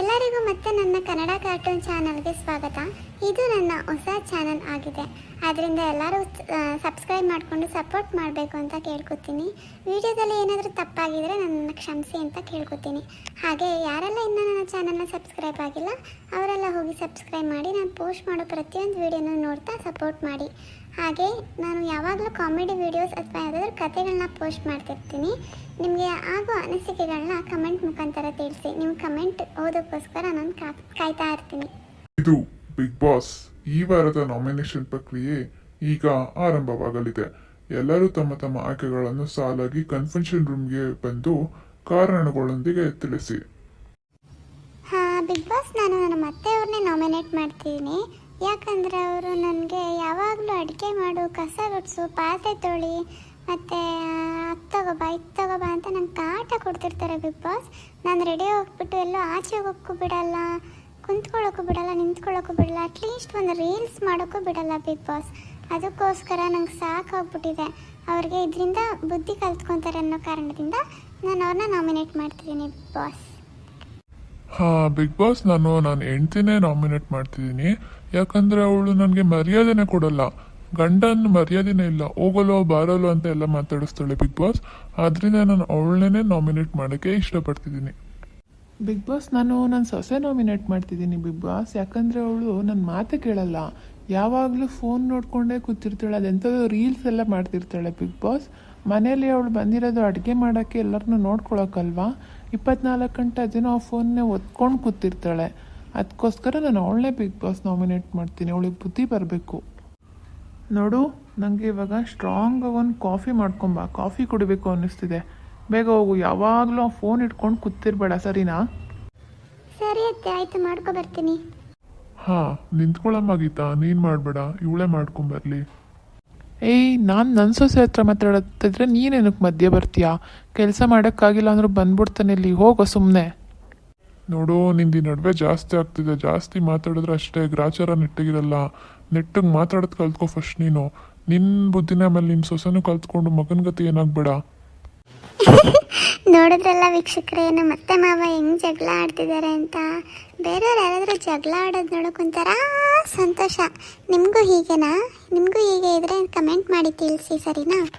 ಎಲ್ಲರಿಗೂ ಮತ್ತೆ ನನ್ನ ಕನ್ನಡ ಕಾರ್ಟೂನ್ ಚಾನಲ್ಗೆ ಸ್ವಾಗತ. ಇದು ನನ್ನ ಹೊಸ ಚಾನಲ್ ಆಗಿದೆ. ಆದ್ದರಿಂದ ಎಲ್ಲರೂ ಸಬ್ಸ್ಕ್ರೈಬ್ ಮಾಡಿಕೊಂಡು ಸಪೋರ್ಟ್ ಮಾಡಬೇಕು ಅಂತ ಕೇಳ್ಕೊತೀನಿ. ವಿಡಿಯೋದಲ್ಲಿ ಏನಾದರೂ ತಪ್ಪಾಗಿದ್ದರೆ ನನ್ನ ಕ್ಷಮಿಸಿ ಅಂತ ಕೇಳ್ಕೊತೀನಿ. ಹಾಗೆ ಯಾರೆಲ್ಲ ಇನ್ನೂ ನನ್ನ ಚಾನಲ್ನ ಸಬ್ಸ್ಕ್ರೈಬ್ ಆಗಿಲ್ಲ, ಅವರೆಲ್ಲ ಹೋಗಿ ಸಬ್ಸ್ಕ್ರೈಬ್ ಮಾಡಿ, ನಾನು ಪೋಸ್ಟ್ ಮಾಡೋ ಪ್ರತಿಯೊಂದು ವಿಡಿಯೋನ ನೋಡ್ತಾ ಸಪೋರ್ಟ್ ಮಾಡಿ. ಹಾಗೆ ನಾನು ಯಾವಾಗಲೂ ಕಾಮಿಡಿ ವಿಡಿಯೋಸ್ ಅಥವಾ ಯಾವುದಾದ್ರೂ ಕಥೆಗಳನ್ನ ಪೋಸ್ಟ್ ಮಾಡ್ತಿರ್ತೀನಿ. ನಿಮಗೆ ಆಗೋ ಅನಿಸಿಕೆಗಳನ್ನ ಕಮೆಂಟ್ ಮುಖಾಂತರ ತಿಳಿಸಿ. ನಿಮ್ಮ ಕಮೆಂಟ್ ಓದೋಕ್ಕೋಸ್ಕರ ನಾನು ಕಾಯ್ತಾ ಇರ್ತೀನಿ. ಇದು ಬಿಗ್ ಬಾಸ್ ಈ ವಾರದ ನಾಮಿನೇಷನ್ ಪ್ರಕ್ರಿಯೆ ಈಗ ಆರಂಭವಾಗಲಿದೆ. ಎಲ್ಲರೂ ತಮ್ಮ ತಮ್ಮ ಆಯ್ಕೆಗಳನ್ನು ಸಾಲಾಗಿ ಕನ್ವೆನ್ಷನ್ ರೂಮ್ಗೆ ಬಂದು ಕಾರಣಗಳೊಂದಿಗೆ ತಿಳಿಸಿ. ಹಾಂ ಬಿಗ್ ಬಾಸ್ ನಾನು ನನ್ನ ಮತ್ತೆಯವ್ರನ್ನೇ ನಾಮಿನೇಟ್ ಮಾಡ್ತೀನಿ. ಯಾಕಂದರೆ ಅವರು ನನಗೆ ಯಾವಾಗಲೂ ಅಡುಗೆ ಮಾಡು, ಕಸ ಗುಡಿಸು, ಪಾತ್ರೆ ತೊಳಿ, ಮತ್ತು ಅದು ತಗೋಬಾ, ಇದು ತಗೋಬಾ ಅಂತ ನಂಗೆ ಕಾಟ ಕೊಡ್ತಿರ್ತಾರೆ ಬಿಗ್ ಬಾಸ್. ನಾನು ರೆಡಿ ಹೋಗ್ಬಿಟ್ಟು ಎಲ್ಲೋ ಆಚೆ ಹೋಗೋಕ್ಕೂ ಬಿಡಲ್ಲ, ಕುಂತ್ಕೊಳ್ಳೋಕ್ಕೂ ಬಿಡಲ್ಲ, ನಿಂತ್ಕೊಳ್ಳೋಕ್ಕೂ ಬಿಡಲ್ಲ ಅಟ್ಲೀಸ್ಟ್ ಒಂದು ರೀಲ್ಸ್ ಮಾಡೋಕ್ಕೂ ಬಿಡಲ್ಲ ಬಿಗ್ ಬಾಸ್. ಅದಕ್ಕೋಸ್ಕರ ನಂಗೆ ಸಾಕಾಗ್ಬಿಟ್ಟಿದೆ. ಅವ್ರಿಗೆ ಇದರಿಂದ ಬುದ್ಧಿ ಕಲ್ತ್ಕೊತಾರೆ ಅನ್ನೋ ಕಾರಣದಿಂದ ನಾನು ಅವ್ರನ್ನ ನಾಮಿನೇಟ್ ಮಾಡ್ತಿದ್ದೀನಿ ಬಿಗ್ ಬಾಸ್. ಬಿಗ್ ಬಾಸ್ ನಾನು ನಾನು ಹೆಂಡ್ತಿನೇ ನಾಮಿನೇಟ್ ಮಾಡ್ತಿದ್ದೀನಿ. ಯಾಕಂದ್ರೆ ಅವಳು ನನಗೆ ಮರ್ಯಾದೆನೇ ಕೊಡಲ್ಲ. ಗಂಡನ ಮರ್ಯಾದೆನೇ ಇಲ್ಲ. ಹೋಗಲು ಬಾರಲ್ಲೋ ಅಂತ ಎಲ್ಲ ಮಾತಾಡಿಸ್ತಾಳೆ ಬಿಗ್ ಬಾಸ್ ಆದ್ರಿಂದ ನಾನು ಅವಳನ್ನೇ ನಾಮಿನೇಟ್ ಮಾಡೋಕ್ಕೆ ಇಷ್ಟಪಡ್ತಿದ್ದೀನಿ. ಬಿಗ್ ಬಾಸ್ ನಾನು ನನ್ನ ಸೊಸೆ ನಾಮಿನೇಟ್ ಮಾಡ್ತಿದ್ದೀನಿ ಬಿಗ್ ಬಾಸ್ ಯಾಕಂದ್ರೆ ಅವಳು ನನ್ನ ಮಾತು ಕೇಳಲ್ಲ. ಯಾವಾಗಲೂ ಫೋನ್ ನೋಡ್ಕೊಂಡೇ ಕೂತಿರ್ತಾಳೆ. ಅದೆಂಥದ್ದು ರೀಲ್ಸ್ ಎಲ್ಲ ಮಾಡ್ತಿರ್ತಾಳೆ ಬಿಗ್ ಬಾಸ್ ಮನೇಲಿ ಅವಳು ಬಂದಿರೋದು ಅಡುಗೆ ಮಾಡೋಕ್ಕೆ ಎಲ್ಲರನ್ನೂ ನೋಡ್ಕೊಳಕ್ಕಲ್ವಾ? ಇಪ್ಪತ್ನಾಲ್ಕು ಗಂಟೆ ಅದೇನೋ ಆ ಫೋನ್ನೇ ಒತ್ಕೊಂಡು ಕೂತಿರ್ತಾಳೆ. ಅದಕ್ಕೋಸ್ಕರ ನಾನು ಅವಳನ್ನೇ ಬಿಗ್ ಬಾಸ್ ನಾಮಿನೇಟ್ ಮಾಡ್ತೀನಿ. ಅವಳಿಗೆ ಬುದ್ಧಿ ಬರಬೇಕು. ನೋಡು ನನಗೆ ಇವಾಗ ಸ್ಟ್ರಾಂಗ್ ಒಂದು ಕಾಫಿ ಮಾಡ್ಕೊಂಬ ಕಾಫಿ ಕುಡಿಬೇಕು ಅನ್ನಿಸ್ತಿದೆ. ಬೇಗ ಹೋಗು. ಯಾವಾಗಲೂ ಆ ಫೋನ್ ಇಟ್ಕೊಂಡು ಕೂತಿರ್ಬೇಡ ಸರಿನಾ? ಸರಿ ಅತ್ತೆ ಆಯ್ತು ಮಾಡ್ಕೊ ಬರ್ತೀನಿ. ಹಾ ನಿಂತ್ಕೊಳ್ಳಮ್ಮ ಗೀತಾ. ನೀನ್ ಮಾಡ್ಬೇಡ. ಇವಳೇ ಮಾಡ್ಕೊಂಬರ್ಲಿ ಏಯ್, ನಾನು ನನ್ನ ಸೊಸೆ ಹತ್ರ ಮಾತಾಡತ್ತಿದ್ರೆ ನೀನೇನಕ್ಕೆ ಮಧ್ಯೆ ಬರ್ತೀಯಾ? ಕೆಲಸ ಮಾಡೋಕ್ಕಾಗಿಲ್ಲ ಅಂದ್ರೂ ಬಂದ್ಬಿಡ್ತಾನೆ ಇಲ್ಲಿ, ಹೋಗೋ ಸುಮ್ಮನೆ ನೋಡು, ನಿಂದು ನಡುವೆ ಜಾಸ್ತಿ ಆಗ್ತಿದೆ. ಜಾಸ್ತಿ ಮಾತಾಡಿದ್ರೆ ಅಷ್ಟೇ ಗ್ರಾಚಾರ ನೆಟ್ಟಗಿರಲ್ಲ. ನೆಟ್ಟಗೆ ಮಾತಾಡೋದು ಕಲ್ತ್ಕೊ ಫಸ್ಟ್ ನೀನು. ನಿನ್ನ ಬುದ್ಧಿನ ಆಮೇಲೆ ನಿಮ್ಮ ಸೊಸೆನೂ ಕಲ್ತ್ಕೊಂಡು ಮಗನ ಗತಿ ಏನಾಗ್ಬೇಡ. ನೋಡಿದ್ರಲ್ಲ ವೀಕ್ಷಕರೇ ಮತ್ತೆ ಮಾವ ಹೆಂಗ್ ಜಗಳ ಆಡ್ತಿದ್ದಾರೆ ಅಂತ. ಬೇರೆಯವ್ರು ಯಾರಾದರೂ ಜಗಳ ಆಡೋದು ನೋಡೋಕೊಂತಾರ ಸಂತೋಷ. ನಿಮಗೂ ಹೀಗೆನಾ? ನಿಮಗೂ ಹೀಗೆ ಇದ್ರೆ ಕಮೆಂಟ್ ಮಾಡಿ ತಿಳಿಸಿ, ಸರಿನಾ?